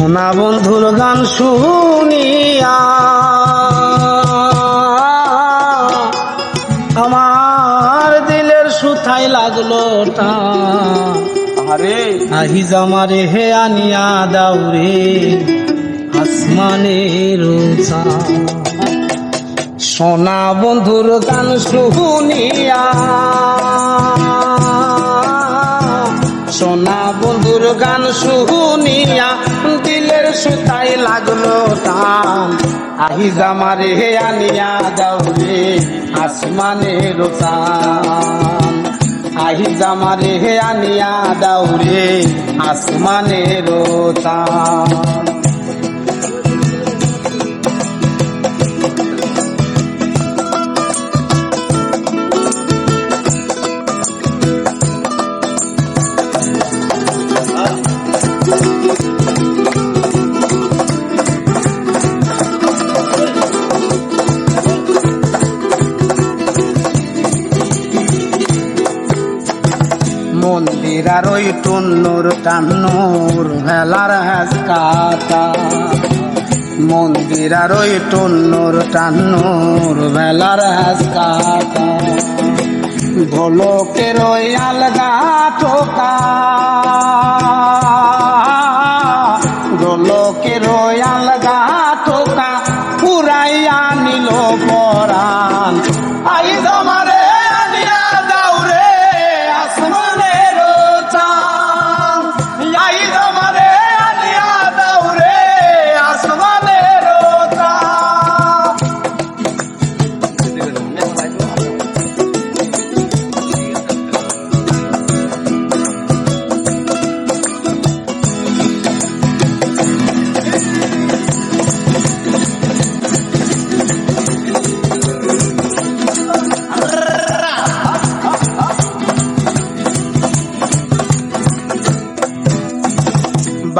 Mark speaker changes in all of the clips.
Speaker 1: সোনা বন্ধুর গান শুনিয়া। আমার দিলের সুথাই লাগল টা
Speaker 2: আরে
Speaker 1: আহি জামারে হে আনিয়া দাউরে আসমানের। সোনা বন্ধুর গান শুনিয়া। সোনা বন্ধুর গান শুনিয়া। লাগল টান আহি জামারে হে আনিয়া দাউরে আসমানের চান আহি জামারে হে আনিয়া দাউরে আসমানের চান মন্দির আর ওই টুন্নুর ভেলার হাজ কাটা মন্দির আর ওই টুন্নুর টান্নুর ভেলার হাজ কাটা ঢোলকের ওই আলগা টোকা। ঢোলকের ওই আলগা টোকা পুরাইয়া নিল পরাণ। আই তোমারে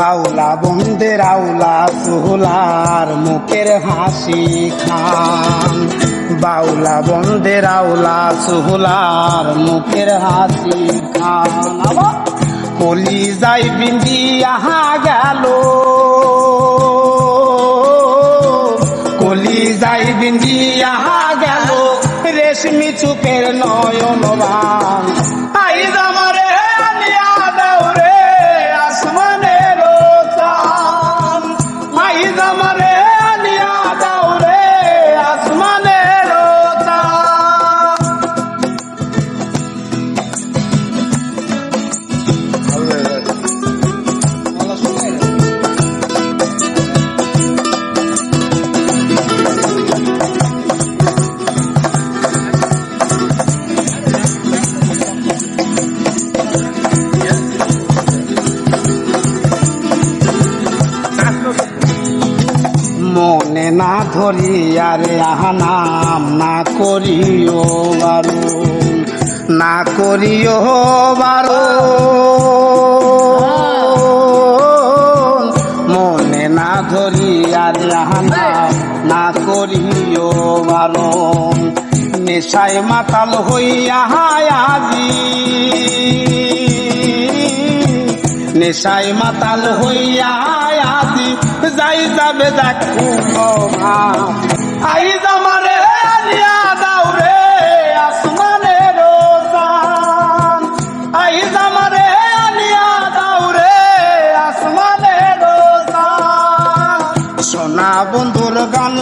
Speaker 1: বাউলা বন্দের আউলা, সুহুলার মুখের হাসি খান। বাউলা বন্দের আউলা, সুহুলার মুখের হাসি খান। কলি যাই বিন্দি, আহা গেল। কলি যাই বিন্দি, আহা গেল। রেশমি চুপের নয়ন বান মনে না ধরিয়া রে, আহা নাম না করিও বারো, না করিও বারো। মনে না ধরিয়া রে, আহা নাম না করিও বারো। নেশায় মাতাল হইয়া আজি। নেশায় মাতাল হইয়া আজি। যাই যাবে দেখো আই জামারে আলিয়া দাও রে, আসমানের চাঁদ আই জামারে আলিয়া দাও রে, আসমানের চাঁদ সোনা গান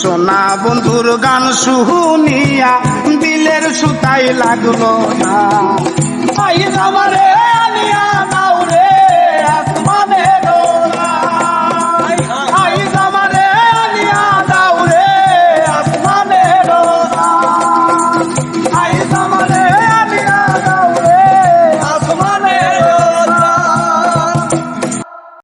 Speaker 1: সোনা বন্ধুর গান শুনিয়া দিলের সুতাই লাগল না।